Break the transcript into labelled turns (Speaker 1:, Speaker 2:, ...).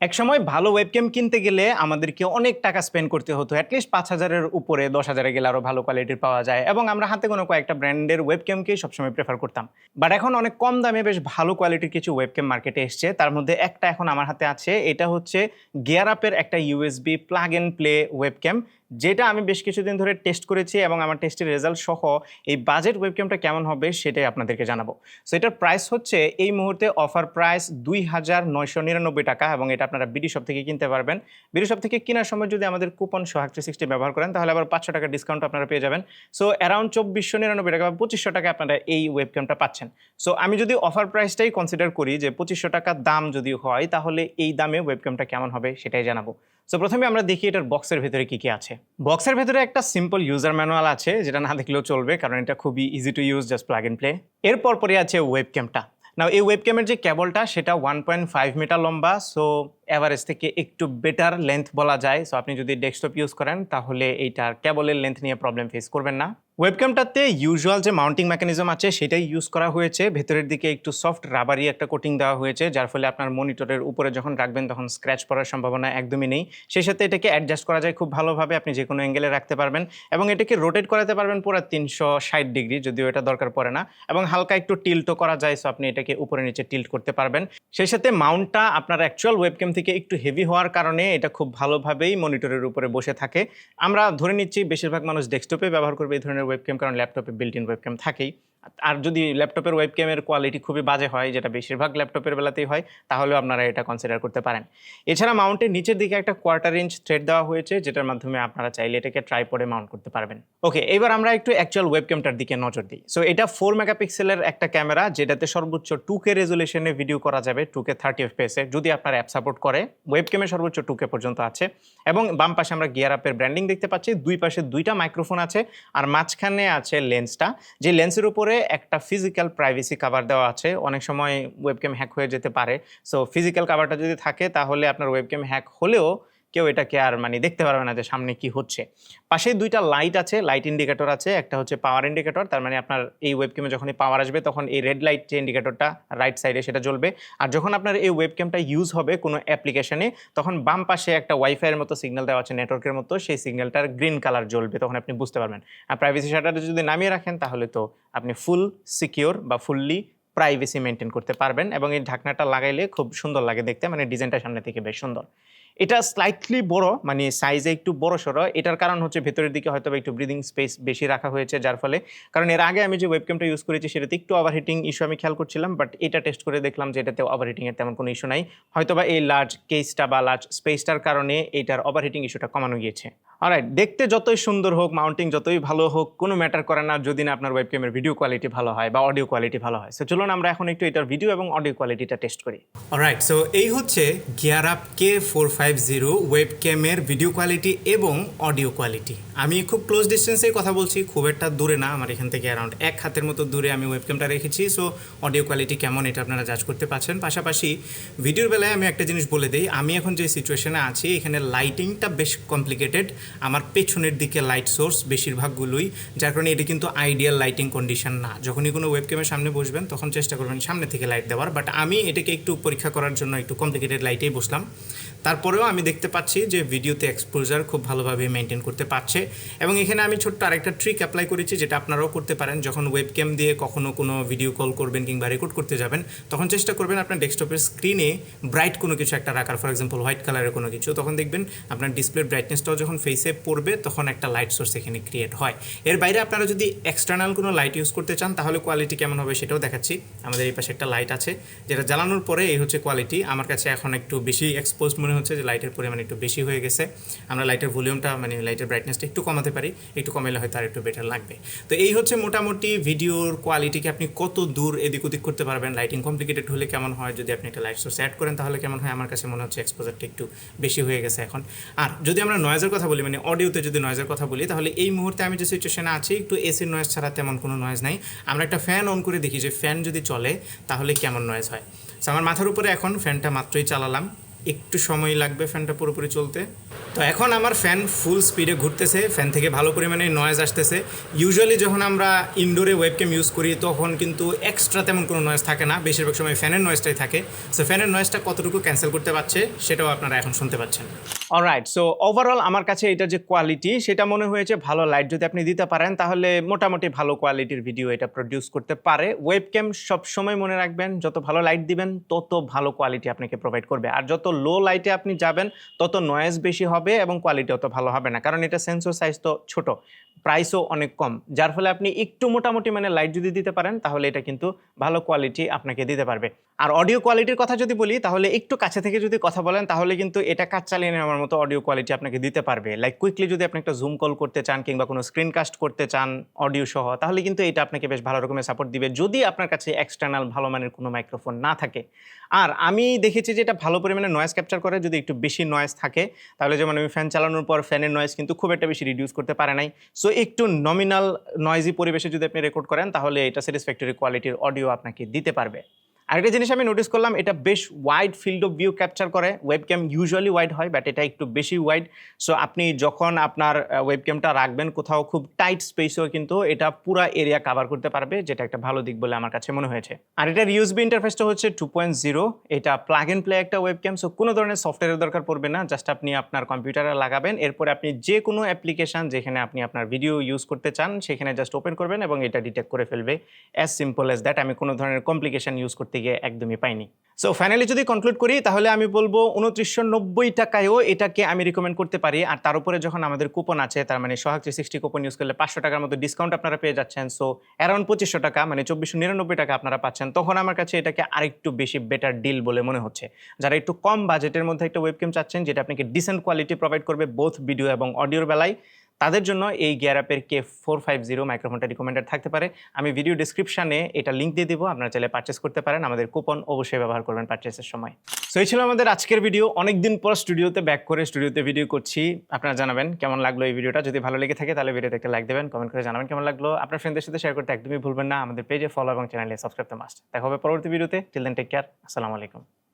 Speaker 1: একসময় ভালো ওয়েবক্যাম কিনতে গেলে আমাদেরকে অনেক টাকা স্পেন্ড করতে হতো। অ্যাটলিস্ট পাঁচ হাজারের উপরে দশ হাজারে গেলে আরও ভালো কোয়ালিটির পাওয়া যায় এবং আমরা হাতে কোনো কয়েকটা ব্র্যান্ডের ওয়েবক্যামকেই সবসময় প্রেফার করতাম। বাট এখন অনেক কম দামে বেশ ভালো কোয়ালিটির কিছু ওয়েবক্যাম মার্কেটে এসছে। তার মধ্যে একটা এখন আমার হাতে আছে। এটা হচ্ছে গিয়ার আপের একটা USB plug and play webcam যেটা আমি বেশ কিছুদিন ধরে টেস্ট করেছি এবং আমার টেস্টের রেজাল্ট সহ এই বাজেট ওয়েবক্যামটা কেমন হবে সেটাই আপনাদেরকে জানাব। সো এটার প্রাইস হচ্ছে এই মুহূর্তে অফার প্রাইস দুই হাজার নয়শো নিরানব্বই টাকা এবং এটা আপনারা বিডি শপ থেকে কিনতে পারবেন। বিডি শপ থেকে কেনার সময় যদি আমাদের কুপন সোহাগ থ্রি সিক্সটি ব্যবহার করেন, তাহলে আবার পাঁচশো টাকা ডিসকাউন্ট আপনারা পেয়ে যাবেন। সো অ্যারাউন্ড চব্বিশশো নিরানব্বই টাকা বা পঁচিশশো টাকা আপনারা এই ওয়েবক্যামটা পাচ্ছেন। সো আমি যদি অফার প্রাইসটাই কনসিডার করি যে পঁচিশশো টাকা দাম যদি হয়, তাহলে এই দামে ওয়েবক্যামটা কেমন হবে সেটাই জানাব। সো প্রথমে আমরা দেখি এটার বক্সের ভেতরে কী কী আছে। বক্সের ভেতরে একটা সিম্পল ইউজার ম্যানুয়াল আছে, যেটা না দেখলেও চলবে, কারণ এটা খুবই easy to use just plug play এরপর পরে আছে ওয়েব ক্যামটা না এই ওয়েব ক্যামের যে কেবলটা সেটা ওয়ান পয়েন্ট ফাইভ মিটার লম্বা সো অ্যাভারেজ থেকে একটু বেটার লেন্থ বলা যায়। সো আপনি যদি ডেস্কটপ ইউজ করেন, তাহলে এইটার কেবলের লেন্থ নিয়ে প্রবলেম ফেস করবেন না। ওয়েবক্যামটাতে ইউজুয়াল যে মাউন্টিং মেকানিজম আছে, সেটাই ইউজ করা হয়েছে। ভেতরের দিকে একটু সফট রাবারি একটা কোটিং দেওয়া হয়েছে, যার ফলে আপনার মনিটরের উপরে যখন রাখবেন, তখন স্ক্র্যাচ পড়ার সম্ভাবনা একদমই নেই। সেই সাথে এটাকে অ্যাডজাস্ট করা যায় খুব ভালোভাবে, আপনি যে কোনো অ্যাঙ্গেলে রাখতে পারবেন এবং এটাকে রোটেট করাতে পারবেন পুরো তিনশো ষাট ডিগ্রি যদিও এটা দরকার পড়ে না। এবং হালকা একটু টিল্টও করা যায় সো আপনি এটাকে উপরে নিচে টিল্ট করতে পারবেন। সেই সাথে মাউন্টটা আপনার অ্যাকচুয়াল ওয়েবক্যাম থেকে একটু হেভি হওয়ার কারণে এটা খুব ভালোভাবেই মনিটরের উপরে বসে থাকে। আমরা ধরে নিচ্ছি, বেশিরভাগ মানুষ ডেস্কটপে ব্যবহার করবে এই ধরনের ওয়েবক্যাম কারণ ল্যাপটপে বিল্ট ইন ওয়েবক্যাম থাকেই। আর যদি ল্যাপটপের ওয়েবক্যামের কোয়ালিটি খুবই বাজে হয়, যেটা বেশিরভাগ ল্যাপটপের বেলাতেই হয়, তাহলেও আপনারা এটা কনসিডার করতে পারেন। এছাড়া মাউন্টের নিচের দিকে একটা কোয়ার্টার ইঞ্চ থ্রেড দেওয়া হয়েছে, যেটার মাধ্যমে আপনারা চাইলে এটাকে ট্রাইপডে মাউন্ট করতে পারবেন। ওকে এবার আমরা একটু অ্যাকচুয়াল ওয়েবক্যামটার দিকে নজর দিই। সো এটা ফোর মেগাপিক্সেলের একটা ক্যামেরা যেটাতে সর্বোচ্চ টু কে রেজুলেশনে ভিডিও করা যাবে টু কে থার্টি এফপিএসে যদি আপনার অ্যাপ সাপোর্ট করে। ওয়েবক্যামে সর্বোচ্চ টু কে পর্যন্ত আছে, এবং বাম পাশে আমরা গিয়ার আপের ব্র্যান্ডিং দেখতে পাচ্ছি, দুই পাশে দুইটা মাইক্রোফোন আছে, আর মাঝখানে আছে লেন্সটা যে লেন্সের উপরে একটা ফিজিক্যাল প্রাইভেসি কাভার দেওয়া আছে। অনেক সময় ওয়েবক্যাম হ্যাক হয়ে যেতে পারে। সো ফিজিক্যাল কাভারটা যদি থাকে, তাহলে আপনার ওয়েবক্যাম হ্যাক হলেও কেউ এটাকে আর মানে দেখতে পারবে না যে সামনে কি হচ্ছে। পাশে দুইটা লাইট আছে লাইট ইন্ডিকেটর আছে, একটা হচ্ছে পাওয়ার ইন্ডিকেটর তার মানে আপনার এই ওয়েবক্যামে যখনই পাওয়ার আসবে তখন এই রেড লাইট যে ইন্ডিকেটরটা রাইট সাইডে সেটা জ্বলবে। আর যখন আপনার এই ওয়েবক্যামটা ইউজ হবে কোনো অ্যাপ্লিকেশনে তখন বাম পাশে একটা ওয়াইফাইয়ের মতো সিগন্যাল দেওয়া আছে নেটওয়ার্কের মতো, সেই সিগন্যালটার গ্রিন কালার জ্বলবে, তখন আপনি বুঝতে পারবেন। আর প্রাইভেসি শাটারটা যদি নামিয়ে রাখেন, তাহলে তো আপনি ফুল সিকিওর বা ফুললি প্রাইভেসি মেনটেন করতে পারবেন এবং এই ঢাকনাটা লাগাইলে খুব সুন্দর লাগে দেখতে মানে ডিজাইনটা সামনে থেকে বেশ সুন্দর। এটা স্লাইটলি বড় মানে সাইজে একটু বড় সড়ো এটার কারণ হচ্ছে ভেতরের দিকে হয়তো একটু ব্রিদিং স্পেস বেশি রাখা হয়েছে, যার ফলে কারণ এর আগে আমি যে ওয়েবক্যামটা ইউজ করেছি, সেটাতে একটু ওভারহিটিং ইস্যু আমি খেয়াল করছিলাম বাট এটা টেস্ট করে দেখলাম যে এটাতে ওভারহিটিংয়ের তেমন কোনো ইস্যু নাই। হয়তো বা এই লার্জ কেসটা বা লার্জ স্পেসটার কারণে এটার ওভারহিটিং ইস্যুটা কমানো গিয়েছে। অলরাইট দেখতে যতই সুন্দর হোক মাউন্টিং যতই ভালো হোক, কোনো ম্যাটার করে না যদি না আপনার ওয়েবক্যামের ভিডিও কোয়ালিটি ভালো হয় বা অডিও কোয়ালিটি ভালো হয়। সো চলুন আমরা এখন একটু এটার ভিডিও এবং অডিও কোয়ালিটিটা টেস্ট করি। অলরাইট সো এই হচ্ছে gear up K four five zero ওয়েবক্যামের video quality এবং অডিও কোয়ালিটি আমি খুব ক্লোজ ডিস্টেন্সেই কথা বলছি, খুব একটা দূরে না, আমার এখান থেকে অ্যারাউন্ড এক হাতের মতো দূরে আমি ওয়েবক্যামটা রেখেছি। সো অডিও কোয়ালিটি কেমন এটা আপনারা জাজ করতে পারছেন। পাশাপাশি ভিডিওর বেলায় আমি একটা জিনিস বলে দিই, আমি এখন যে সিচুয়েশনে আছি, এখানে লাইটিংটা বেশ কমপ্লিকেটেড আমার পেছনের দিকে লাইট সোর্স বেশিরভাগগুলোই, যার কারণে এটা কিন্তু আইডিয়াল লাইটিং কন্ডিশন না। যখনই কোনো ওয়েবক্যামের সামনে বসবেন, তখন চেষ্টা করবেন সামনে থেকে লাইট দেওয়ার। বাট আমি এটাকে একটু পরীক্ষা করার জন্য একটু কমপ্লিকেটেড লাইটেই বসলাম। তারপরেও আমি দেখতে পাচ্ছি যে ভিডিওতে এক্সপোজার খুব ভালোভাবে মেনটেন করতে পারছে। এবং এখানে আমি ছোট্ট আরেকটা ট্রিক অ্যাপ্লাই করেছি, যেটা আপনারাও করতে পারেন। যখন ওয়েবক্যাম দিয়ে কখনো কোনো ভিডিও কল করবেন কিংবা রেকর্ড করতে যাবেন, তখন চেষ্টা করবেন আপনার ডেস্কটপের স্ক্রিনে ব্রাইট কোনো কিছু একটা রাখার। ফর এক্সাম্পল হোয়াইট কালারের কোনো কিছু। তখন দেখবেন আপনার ডিসপ্লের ব্রাইটনেসটাও যখন ফেসে পড়বে, তখন একটা লাইট সোর্স এখানে ক্রিয়েট হয়। এর বাইরে আপনারা যদি এক্সটার্নাল কোনো লাইট ইউজ করতে চান, তাহলে কোয়ালিটি কেমন হবে সেটাও দেখাচ্ছি। আমাদের এই পাশে একটা লাইট আছে, যেটা জ্বালানোর পরে এই হচ্ছে কোয়ালিটি আমার কাছে এখন একটু বেশি এক্সপোজ মনে হচ্ছে যে লাইটের পরিমাণ একটু বেশি হয়ে গেছে। আমরা লাইটের ভলিউমটা মানে লাইটের ব্রাইটনেসটা একটু কমাতে পারি, একটু কমালে হয়তো আর একটু বেটার লাগবে। তো এই হচ্ছে মোটামুটি ভিডিওর কোয়ালিটিকে আপনি কত দূর এদিক ওদিক করতে পারবেন। লাইটিং কমপ্লিকেটেড হলে কেমন হয়? যদি আপনি একটা লাইট সোর্স অ্যাড করেন, তাহলে কেমন হয়? আমার কাছে মনে হচ্ছে এক্সপোজারটা একটু বেশি হয়ে গেছে এখন। আর যদি আমরা নয়েজের কথা বলি মানে অডিওতে যদি নয়েজের কথা বলি, তাহলে এই মুহূর্তে আমি যে সিচুয়েশনে আছি, একটু এসির নয়েজ ছাড়া তেমন কোনো নয়েজ নাই। আমরা একটা ফ্যান অন করে দেখি, যে ফ্যান যদি চলে, তাহলে কেমন নয়েজ হয়? আমার মাথার উপরে এখন ফ্যানটা মাত্রই চালালাম। একটু সময় লাগবে ফ্যানটা পুরোপুরি চলতে। তো এখন আমার ফ্যান ফুল স্পিডে ঘুরতেছে, ফ্যান থেকে ভালো পরিমাণে নয়েজ আসতেছে। ইউজুয়ালি যখন আমরা ইনডোরে ওয়েবক্যাম ইউজ করি, তখন কিন্তু এক্সট্রা তেমন কোনো নয়েজ থাকে না। বেশিরভাগ সময় ফ্যানের নয়েজটাই থাকে। সো ফ্যানের নয়েজটা কতটুকু ক্যান্সেল করতে পারছে, সেটাও আপনারা এখন শুনতে পাচ্ছেন। অলরাইট সো ওভারঅল আমার কাছে এটা যে কোয়ালিটি সেটা মনে হয়েছে ভালো লাইট যদি আপনি দিতে পারেন, তাহলে মোটামুটি ভালো কোয়ালিটির ভিডিও এটা প্রডিউস করতে পারে। ওয়েবক্যাম সবসময় মনে রাখবেন, যত ভালো লাইট দিবেন, তত ভালো কোয়ালিটি আপনাকে প্রোভাইড করবে। আর যত লো লাইটে আপনি যাবেন, তত নয়েজ বেশি হবে এবং কোয়ালিটি অত ভালো হবে না। কারণ এটা সেন্সর সাইজ তো ছোট। প্রাইসও অনেক কম। যার ফলে আপনি একটু মোটামুটি মানে লাইট যদি দিতে পারেন, তাহলে এটা কিন্তু ভালো কোয়ালিটি আপনাকে দিতে পারবে। আর অডিও কোয়ালিটির কথা যদি বলি, তাহলে একটু কাছে থেকে যদি কথা বলেন, তাহলে কিন্তু এটা কাজ চালিয়ে নেওয়ার মতো অডিও কোয়ালিটি আপনাকে দিতে পারবে। লাইক কুইকলি যদি আপনি একটা জুম কল করতে চান কিংবা কোনো স্ক্রিন কাস্ট করতে চান অডিও সহ, তাহলে কিন্তু এটা আপনাকে বেশ ভালো রকমের সাপোর্ট দিবে। যদি আপনার কাছে এক্সটার্নাল ভালো মানের কোনো মাইক্রোফোন না থাকে। আর আমি দেখেছি যে এটা ভালো পরিমাণে নয়েজ ক্যাপচার করে, যদি একটু বেশি নয়েজ থাকে, তাহলে যেমন আমি ফ্যান চালানোর পর ফ্যানের নয়েজ কিন্তু খুব একটা বেশি রিডিউস করতে পারে নাই। সো একটু নমিনাল নয়েজি পরিবেশে যদি আপনি রেকর্ড করেন, তাহলে এটা স্যাটিসফ্যাক্টরি কোয়ালিটির অডিও আপনাকে দিতে পারবে। আরেকটা জিনিস আমি নোটিস করলাম, এটা বেশ wide field of view capture করে। ওয়েবক্যাম ইউজুয়ালি ওয়াইড হয় বাট এটা একটু বেশি ওয়াইড সো আপনি যখন আপনার ওয়েবক্যামটা রাখবেন কোথাও, খুব টাইট স্পেসেও কিন্তু এটা পুরো এরিয়া কভার করতে পারবে, যেটা একটা ভালো দিক বলে আমার কাছে মনে হয়েছে। আর এটার ইউএসবি ইন্টারফেসটা হচ্ছে টু পয়েন্ট জিরো এটা প্লাগ এন্ড প্লে একটা ওয়েবক্যাম সো কোনো ধরনের সফটওয়্যারের দরকার পড়বে না জাস্ট আপনি আপনার কম্পিউটারে লাগাবেন। এরপরে আপনি যে কোনো অ্যাপ্লিকেশন যেখানে আপনি আপনার ভিডিও ইউজ করতে চান, সেখানে জাস্ট ওপেন করবেন এবং এটা ডিটেক্ট করে ফেলবে। অ্যাজ সিম্পল অ্যাজ দ্যাট আমি কোনো ধরনের কমপ্লিকেশন ইউজ করতে গিয়ে একদমই পাইনি। সো ফাইনালি যদি কনক্লুড করি, তাহলে আমি বলব উনত্রিশশো নব্বই টাকায়ও এটাকে আমি রিকমেন্ড করতে পারি। আর তার উপরে যখন আমাদের কুপন আছে, তার মানে Sohag three sixty coupon use করলে পাঁচশো টাকার মতো ডিসকাউন্ট আপনারা পেয়ে যাচ্ছেন। সো অ্যারাউন্ড পঁচিশশো টাকা মানে চব্বিশশো নিরানব্বই টাকা আপনারা পাচ্ছেন। তখন আমার কাছে এটাকে আরেকটু বেশি বেটার ডিল বলে মনে হচ্ছে। যারা একটু কম বাজেটের মধ্যে একটা ওয়েবক্যাম চাচ্ছেন, যেটা আপনাকে ডিসেন্ট কোয়ালিটি প্রোভাইড করবে বোথ ভিডিও এবং অডিওর বেলায় তাদের জন্য এই গিয়ার অ্যাপের কে ফোর ফাইভ জিরো মাইক্রোফোনটা রিকমেন্ডেড থাকতে পারে। আমি ভিডিও ডিসক্রিপশানে এটা লিঙ্ক দিয়ে দিব, আপনারা চাইলে পারচেস করতে পারেন। আমাদের কুপন অবশ্যই ব্যবহার করবেন পারচেসের সময়। সো এই ছিল আমাদের আজকের ভিডিও অনেকদিন পর স্টুডিওতে ব্যাক করে স্টুডিওতে ভিডিও করছি। আপনারা জানাবেন কেমন লাগল এই ভিডিওটা যদি ভালো লেগে থাকে, তাহলে ভিডিওতে একটা লাইক দেবেন কমেন্ট করে জানাবেন কেমন লাগল। আপনার ফ্রেন্ডদের সাথে শেয়ার করতে একদমই ভুলবেন না। আমাদের পেজে ফলো এবং চ্যানেলে সাবস্ক্রাইব করতে মাস্ট দেখা হবে পরবর্তী ভিডিওতে টিল দেন টেক কেয়ার আসসালামু আলাইকুম।